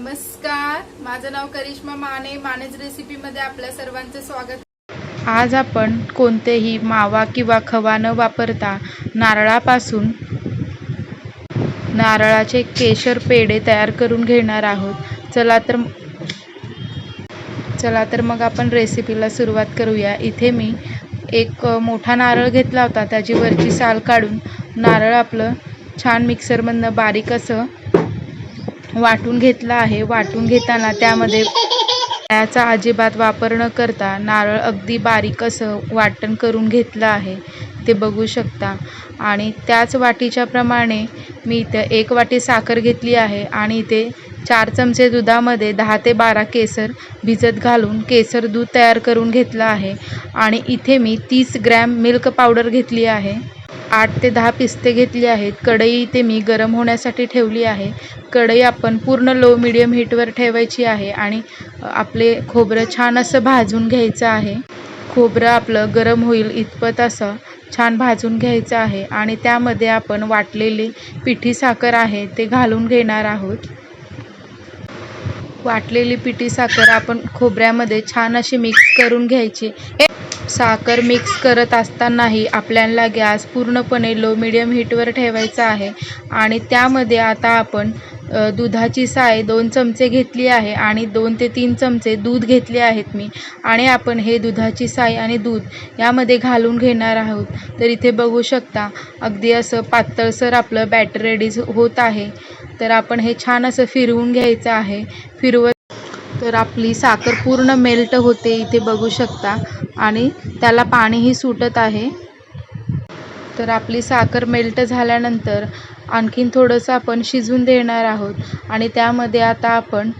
नमस्कार. माझं नाव करिश्मा माने. मानेज रेसिपीमध्ये आपल्या सर्वांचं स्वागत. आज आपण कोणतेही मावा किंवा खवा न वापरता नारळापासून नारळाचे केशर पेढे तयार करून घेणार आहोत. चला तर चला तर मग आपण रेसिपीला सुरुवात करूया. इथे मी एक मोठा नारळ घेतला होता. त्याची वरची साल काढून नारळ आपलं छान मिक्सरमधनं बारीक असं वाटून घेतलं आहे. वाटून घेताना त्यामध्ये पाण्याचा अजिबात वापर न करता नारळ अगदी बारीक असं वाटण करून घेतलं आहे. ते बघू शकता. आणि त्याच वाटीच्या प्रमाणे मी इथं एक वाटी साखर घेतली आहे आणि इथे चार चमचे दुधामध्ये दहा ते बारा केसर भिजत घालून केसर दूध तयार करून घेतलं आहे. आणि इथे मी तीस ग्रॅम मिल्क पावडर घेतली आहे. आठ ते दहा पिस्ते घेतले आहेत. कढई इथे मी गरम होण्यासाठी ठेवली आहे. कढई आपण पूर्ण लो मिडियम हीटवर ठेवायची आहे आणि आपले खोबरं छान असं भाजून घ्यायचं आहे. खोबरं आपलं गरम होईल इतपत असं छान भाजून घ्यायचं आहे आणि त्यामध्ये आपण वाटलेली पिठी साखर आहे ते घालून घेणार आहोत. वाटलेली पिठी साखर आपण खोबऱ्यामध्ये छान अशी मिक्स करून घ्यायची. साखर मिक्स करत असतानाही आपल्याला गॅस पूर्णपणे लो मिडियम हीटवर ठेवायचा आहे. आणि त्यामध्ये आता आपण दुधाची साय दोन चमचे घेतली आहे आणि दोन ते तीन चमचे दूध घेतले आहेत मी. आणि आपण हे दुधाची साय आणि दूध यामध्ये घालून घेणार आहोत. तर इथे बघू शकता अगदी असं पातळसर आपलं बॅटर रेडीज होत आहे. तर आपण हे छान असं फिरवून घ्यायचं आहे. फिरवत तर आपली साखर पूर्ण मेल्ट होते. इथे बघू शकता आणि त्याला पाणीही सुटत आहे. तर आपली साखर मेल्ट झाल्यानंतर आणखीन थोडंसं आपण शिजून देणार आहोत. आणि त्यामध्ये आता आपण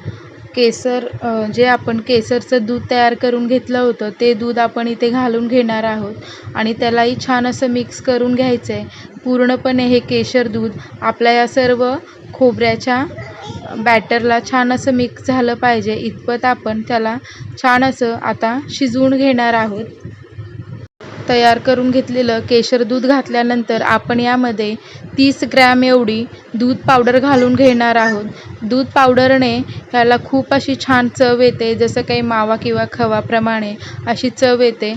केसर जे आपण केसरचं दूध तयार करून घेतलं होतं ते दूध आपण इथे घालून घेणार आहोत. आणि त्यालाही छान असं मिक्स करून घ्यायचं आहे पूर्णपणे हे केशर दूध आपल्या या सर्व खोबऱ्याच्या बॅटरला छान असं मिक्स झालं पाहिजे. इतपत आपण त्याला छान असं आता शिजवून घेणार आहोत. तयार करून घेतलेलं केशर दूध घातल्यानंतर आपण यामध्ये तीस ग्रॅम एवढी दूध पावडर घालून घेणार आहोत. दूध पावडरने ह्याला खूप अशी छान चव येते. जसं काही मावा किंवा खवाप्रमाणे अशी चव येते.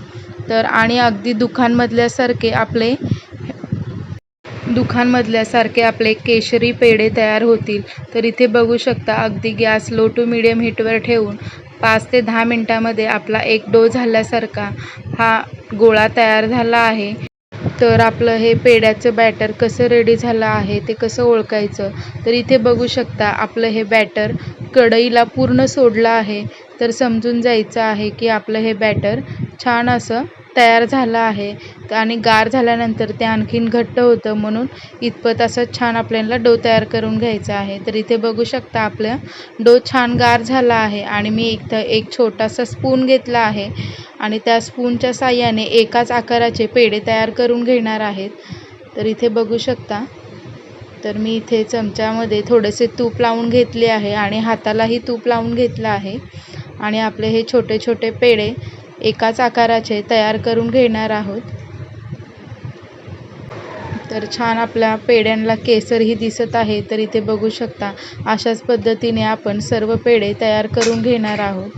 तर आणि अगदी दुकानमधल्यासारखे आपले दुकानमधल्यासारखे आपले केशरी पेढे तयार होतील. तर इथे बघू शकता अगदी गॅस लो टू मिडियम हीटवर ठेवून पाच ते दहा मिनटामध्ये आपला एक डो झाल्यासारखा हा गोळा तयार झाला आहे. तर आपलं हे पेढ्याचं बॅटर कसं रेडी झालं आहे ते कसं ओळखायचं? तर इथे बघू शकता आपलं हे बॅटर कढईला पूर्ण सोडलं आहे. तर समजून जायचं आहे की आपलं हे बॅटर छान असं तयार झालं आहे. आणि गार झाल्यानंतर ते आणखीन घट्ट होतं म्हणून इतपत असं छान आपल्याला डो तयार करून घ्यायचा आहे. तर इथे बघू शकता आपलं डो छान गार झाला आहे आणि मी इथं एक छोटासा स्पून घेतला आहे. आणि त्या स्पूनच्या साह्याने एकाच आकाराचे पेढे तयार करून घेणार आहेत. तर इथे बघू शकता. तर मी इथे चमच्यामध्ये थोडेसे तूप लावून घेतले आहे आणि हातालाही तूप लावून घेतलं आहे. आणि आपले हे छोटे छोटे पेढे एकाच आकाराचे तयार करून घेणार आहोत. तर छान आपल्या पेढ्यांना केसरही दिसत आहे तर इथे बघू शकता अशाच पद्धतीने आपण सर्व पेढे तयार करून घेणार आहोत.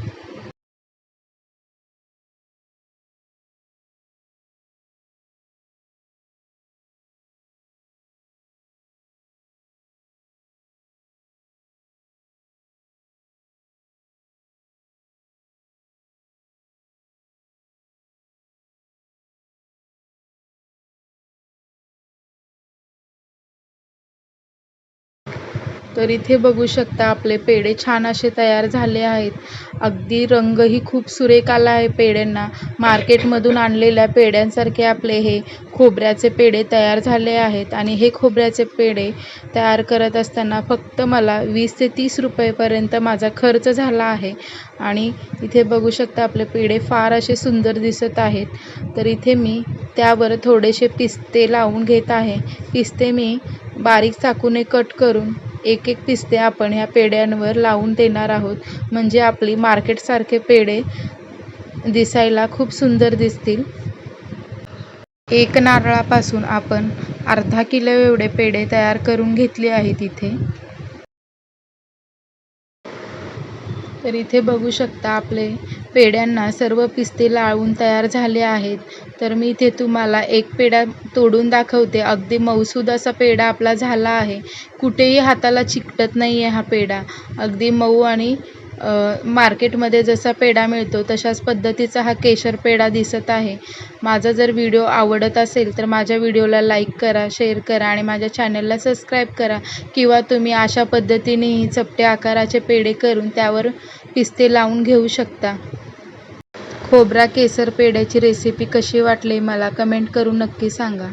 तर इथे बघू शकता आपले पेढे छान असे तयार झाले आहेत. अगदी रंगही खूप सुरेख आला आहे पेढ्यांना. मार्केटमधून आणलेल्या पेढ्यांसारखे आपले हे खोबऱ्याचे पेढे तयार झाले आहेत आणि हे खोबऱ्याचे पेढे तयार करत असताना फक्त मला वीस ते तीस रुपयेपर्यंत माझा खर्च झाला आहे. आणि इथे बघू शकता आपले पेढे फार असे सुंदर दिसत आहेत. तर इथे मी त्यावर थोडेसे पिस्ते लावून घेत आहे. पिस्ते मी बारीक चाकूने कट करून एक एक पिस्ते आपण ह्या पेढ्यांवर लावून देणार आहोत. म्हणजे आपली मार्केटसारखे पेढे दिसायला खूप सुंदर दिसतील. एक नारळापासून आपण अर्धा किलो एवढे पेढे तयार करून घेतले आहेत इथे. तर इथे बघू शकता आपले पेढ्यांना सर्व पिस्ते लाळून तयार झाले आहेत. तर मी इथे तुम्हाला एक पेढा तोडून दाखवते. अगदी मऊसूद असा पेढा आपला झाला आहे. कुठेही हाताला चिकटत नाही आहे हा पेढा. अगदी मऊ आणि मार्केटमध्ये जसा पेढा मिळतो तशाच पद्धतीचा हा केशर पेढा दिसत आहे. माझा जर व्हिडिओ आवडत असेल तर माझ्या व्हिडिओला लाईक करा शेअर करा आणि माझ्या चॅनलला सबस्क्राईब करा. किंवा तुम्ही अशा पद्धतीनेही चपटे आकाराचे पेढे करून त्यावर पिस्ते लावून घेऊ शकता. खोबरा केसर पेढ्याची रेसिपी कशी वाटली मला कमेंट करून नक्की सांगा.